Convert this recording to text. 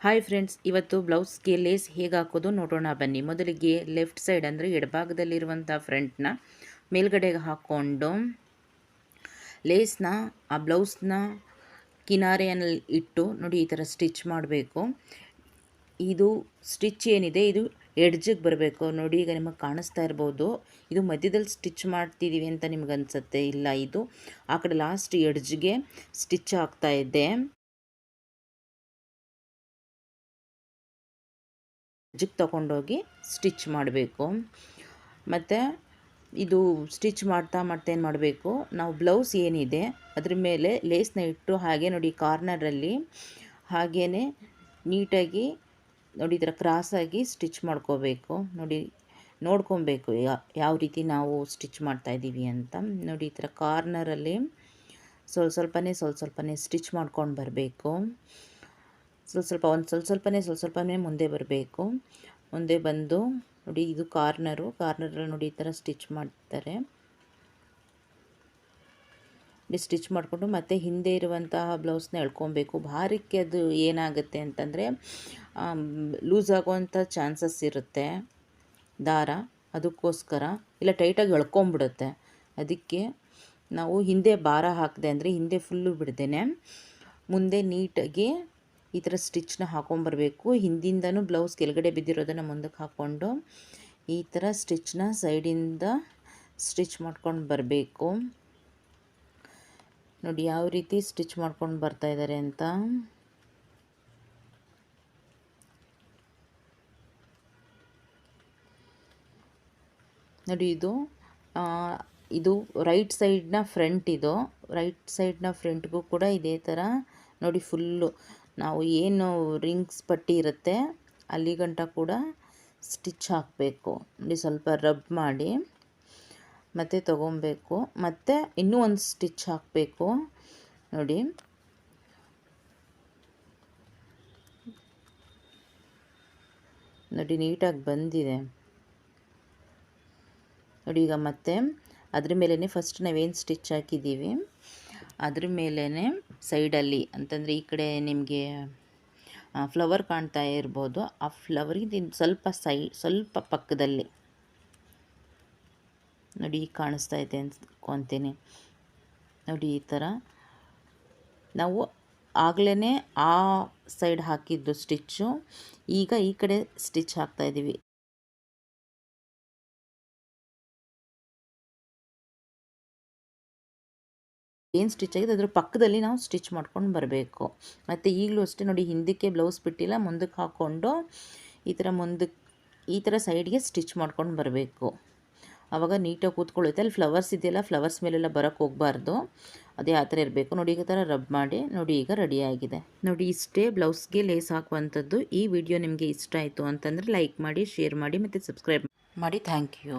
Hi friends ಇವತ್ತು ಬ್ಲೌಸ್ಗೆ lace ಹೇಗೆ ಹಾಕೋದು ನೋಡೋಣ. ಬನ್ನಿ, ಮೊದಲಿಗೆ ಲೆಫ್ಟ್ ಸೈಡ್ ಅಂದರೆ ಎಡಭಾಗದಲ್ಲಿರುವಂಥ ಫ್ರಂಟ್ನ ಮೇಲ್ಗಡೆಗೆ ಹಾಕ್ಕೊಂಡು ಲೇಸ್ನ ಆ ಬ್ಲೌಸ್ನ ಕಿನಾರೆಯಲ್ಲಿ ಇಟ್ಟು ನೋಡಿ ಈ ಥರ ಸ್ಟಿಚ್ ಮಾಡಬೇಕು. ಇದು ಸ್ಟಿಚ್ ಏನಿದೆ, ಇದು ಎಡ್ಜಿಗೆ ಬರಬೇಕು. ನೋಡಿ ಈಗ ನಿಮಗೆ ಕಾಣಿಸ್ತಾ ಇರ್ಬೋದು. ಇದು ಮಧ್ಯದಲ್ಲಿ ಸ್ಟಿಚ್ ಮಾಡ್ತಿದ್ದೀವಿ ಅಂತ ನಿಮ್ಗೆ ಅನಿಸುತ್ತೆ, ಇಲ್ಲ ಇದು. ಆ ಕಡೆ ಲಾಸ್ಟ್ ಎಡ್ಜ್ಗೆ ಸ್ಟಿಚ್ ಆಗ್ತಾ ಇದೆ ಎಡ್ಜಿಗೆ ತೊಗೊಂಡೋಗಿ ಸ್ಟಿಚ್ ಮಾಡಬೇಕು. ಮತ್ತು ಇದು ಸ್ಟಿಚ್ ಮಾಡ್ತಾ ಮಾಡ್ತಾ ಏನು ಮಾಡಬೇಕು? ನಾವು ಬ್ಲೌಸ್ ಏನಿದೆ, ಅದ್ರ ಮೇಲೆ ಲೇಸ್ನ ಇಟ್ಟು ಹಾಗೆ ನೋಡಿ ಕಾರ್ನರಲ್ಲಿ ಹಾಗೇ ನೀಟಾಗಿ ನೋಡಿ ಈ ಥರ ಕ್ರಾಸಾಗಿ ಸ್ಟಿಚ್ ಮಾಡ್ಕೋಬೇಕು. ನೋಡಿ ನೋಡ್ಕೊಬೇಕು ಯಾವ ರೀತಿ ನಾವು ಸ್ಟಿಚ್ ಮಾಡ್ತಾಯಿದ್ದೀವಿ ಅಂತ. ನೋಡಿ ಈ ಥರ ಕಾರ್ನರಲ್ಲಿ ಸ್ವಲ್ಪ ಸ್ವಲ್ಪನೇ ಸ್ವಲ್ಪ ಸ್ವಲ್ಪನೇ ಸ್ಟಿಚ್ ಮಾಡ್ಕೊಂಡು ಬರಬೇಕು. ಸ್ವಲ್ಪ ಸ್ವಲ್ಪ ಒಂದು ಸ್ವಲ್ಪ ಸ್ವಲ್ಪನೇ ಸ್ವಲ್ಪ ಸ್ವಲ್ಪನೇ ಮುಂದೆ ಬರಬೇಕು. ಮುಂದೆ ಬಂದು ನೋಡಿ ಇದು ಕಾರ್ನರು. ಕಾರ್ನರಲ್ಲಿ ನೋಡಿ ಈ ಥರ ಸ್ಟಿಚ್ ಮಾಡ್ತಾರೆ. ನೋಡಿ ಸ್ಟಿಚ್ ಮಾಡಿಕೊಂಡು ಮತ್ತೆ ಹಿಂದೆ ಇರುವಂತಹ ಬ್ಲೌಸ್ನ ಎಳ್ಕೊಬೇಕು. ಭಾರಕ್ಕೆ ಅದು ಏನಾಗುತ್ತೆ ಅಂತಂದರೆ ಲೂಸ್ ಆಗುವಂಥ ಚಾನ್ಸಸ್ ಇರುತ್ತೆ. ದಾರ, ಅದಕ್ಕೋಸ್ಕರ. ಇಲ್ಲ, ಟೈಟಾಗಿ ಎಳ್ಕೊಂಬಿಡುತ್ತೆ. ಅದಕ್ಕೆ ನಾವು ಹಿಂದೆ ಭಾರ ಹಾಕಿದೆ ಅಂದರೆ ಹಿಂದೆ ಫುಲ್ಲು ಬಿಡ್ದೇನೆ. ಮುಂದೆ ನೀಟಾಗಿ ಈ ಥರ ಸ್ಟಿಚ್ನ ಹಾಕೊಂಬರ್ಬೇಕು. ಹಿಂದಿಂದನೂ ಬ್ಲೌಸ್ ಕೆಳಗಡೆ ಬಿದ್ದಿರೋದನ್ನು ಮುಂದಕ್ಕೆ ಹಾಕ್ಕೊಂಡು ಈ ಥರ ಸ್ಟಿಚ್ನ ಸೈಡಿಂದ ಸ್ಟಿಚ್ ಮಾಡ್ಕೊಂಡು ಬರಬೇಕು. ನೋಡಿ, ಯಾವ ರೀತಿ ಸ್ಟಿಚ್ ಮಾಡ್ಕೊಂಡು ಬರ್ತಾ ಇದ್ದಾರೆ ಅಂತ. ನೋಡಿ, ಇದು ಇದು ರೈಟ್ ಸೈಡ್ನ ಫ್ರಂಟ್ ಇದು. ರೈಟ್ ಸೈಡ್ನ ಫ್ರಂಟ್ಗೂ ಕೂಡ ಇದೇ ಥರ. ನೋಡಿ ಫುಲ್ಲು ನಾವು ಏನು ರಿಂಗ್ಸ್ ಪಟ್ಟಿ ಇರುತ್ತೆ, ಅಲ್ಲಿ ಗಂಟ ಕೂಡ ಸ್ಟಿಚ್ ಹಾಕಬೇಕು. ನೋಡಿ, ಸ್ವಲ್ಪ ರಬ್ ಮಾಡಿ ಮತ್ತೆ ತೊಗೊಬೇಕು. ಮತ್ತು ಇನ್ನೂ ಒಂದು ಸ್ಟಿಚ್ ಹಾಕಬೇಕು. ನೋಡಿ. ನೋಡಿ, ನೀಟಾಗಿ ಬಂದಿದೆ. ನೋಡಿ, ಈಗ ಮತ್ತೆ ಅದ್ರ ಮೇಲೇ ಫಸ್ಟ್ ನಾವೇನು ಸ್ಟಿಚ್ ಹಾಕಿದ್ದೀವಿ? ಅದ್ರ ಮೇಲೇ ಸೈಡಲ್ಲಿ ಅಂತಂದರೆ ಈ ಕಡೆ ನಿಮಗೆ ಫ್ಲವರ್ ಕಾಣ್ತಾ ಇರ್ಬೋದು. ಆ ಫ್ಲವರಿಗೆ ಸ್ವಲ್ಪ ಸೈ, ಸ್ವಲ್ಪ ಪಕ್ಕದಲ್ಲಿ ನೋಡಿ ಕಾಣಿಸ್ತಾ ಇದೆ ಅನ್ಕೊತೀನಿ. ನೋಡಿ ಈ ಥರ ನಾವು ಆಗಲೇ ಆ ಸೈಡ್ ಹಾಕಿದ್ದು ಸ್ಟಿಚ್ಚು ಈಗ ಈ ಕಡೆ ಸ್ಟಿಚ್ ಹಾಕ್ತಾಯಿದ್ದೀವಿ ಏನು ಸ್ಟಿಚ್ ಆಗಿದೆ ಅದ್ರ ಪಕ್ಕದಲ್ಲಿ ನಾವು ಸ್ಟಿಚ್ ಮಾಡ್ಕೊಂಡು ಬರಬೇಕು. ಮತ್ತು ಈಗಲೂ ಅಷ್ಟೇ ನೋಡಿ ಹಿಂದಕ್ಕೆ ಬ್ಲೌಸ್ ಬಿಟ್ಟಿಲ್ಲ, ಮುಂದಕ್ಕೆ ಹಾಕ್ಕೊಂಡು ಈ ಥರ ಮುಂದಕ್ಕೆ ಈ ಥರ ಸೈಡ್ಗೆ ಸ್ಟಿಚ್ ಮಾಡ್ಕೊಂಡು ಬರಬೇಕು. ಆವಾಗ ನೀಟಾಗಿ ಕೂತ್ಕೊಳ್ಳುತ್ತೆ. ಅಲ್ಲಿ ಫ್ಲವರ್ಸ್ ಇದೆಯಲ್ಲ ಫ್ಲವರ್ಸ್ ಮೇಲೆಲ್ಲ ಬರೋಕ್ಕೆ ಹೋಗಬಾರ್ದು. ಅದೇ ಆ ಥರ ಇರಬೇಕು. ನೋಡಿ ಈಗ ಥರ ರಬ್ ಮಾಡಿ, ನೋಡಿ ಈಗ ರೆಡಿಯಾಗಿದೆ ನೋಡಿ ಇಷ್ಟೇ ಬ್ಲೌಸ್ಗೆ ಲೇಸ್ ಹಾಕುವಂಥದ್ದು. ಈ ವಿಡಿಯೋ ನಿಮಗೆ ಇಷ್ಟ ಆಯಿತು ಅಂತಂದರೆ ಲೈಕ್ ಮಾಡಿ ಶೇರ್ ಮಾಡಿ ಮತ್ತು ಸಬ್ಸ್ಕ್ರೈಬ್ ಮಾಡಿ. Thank you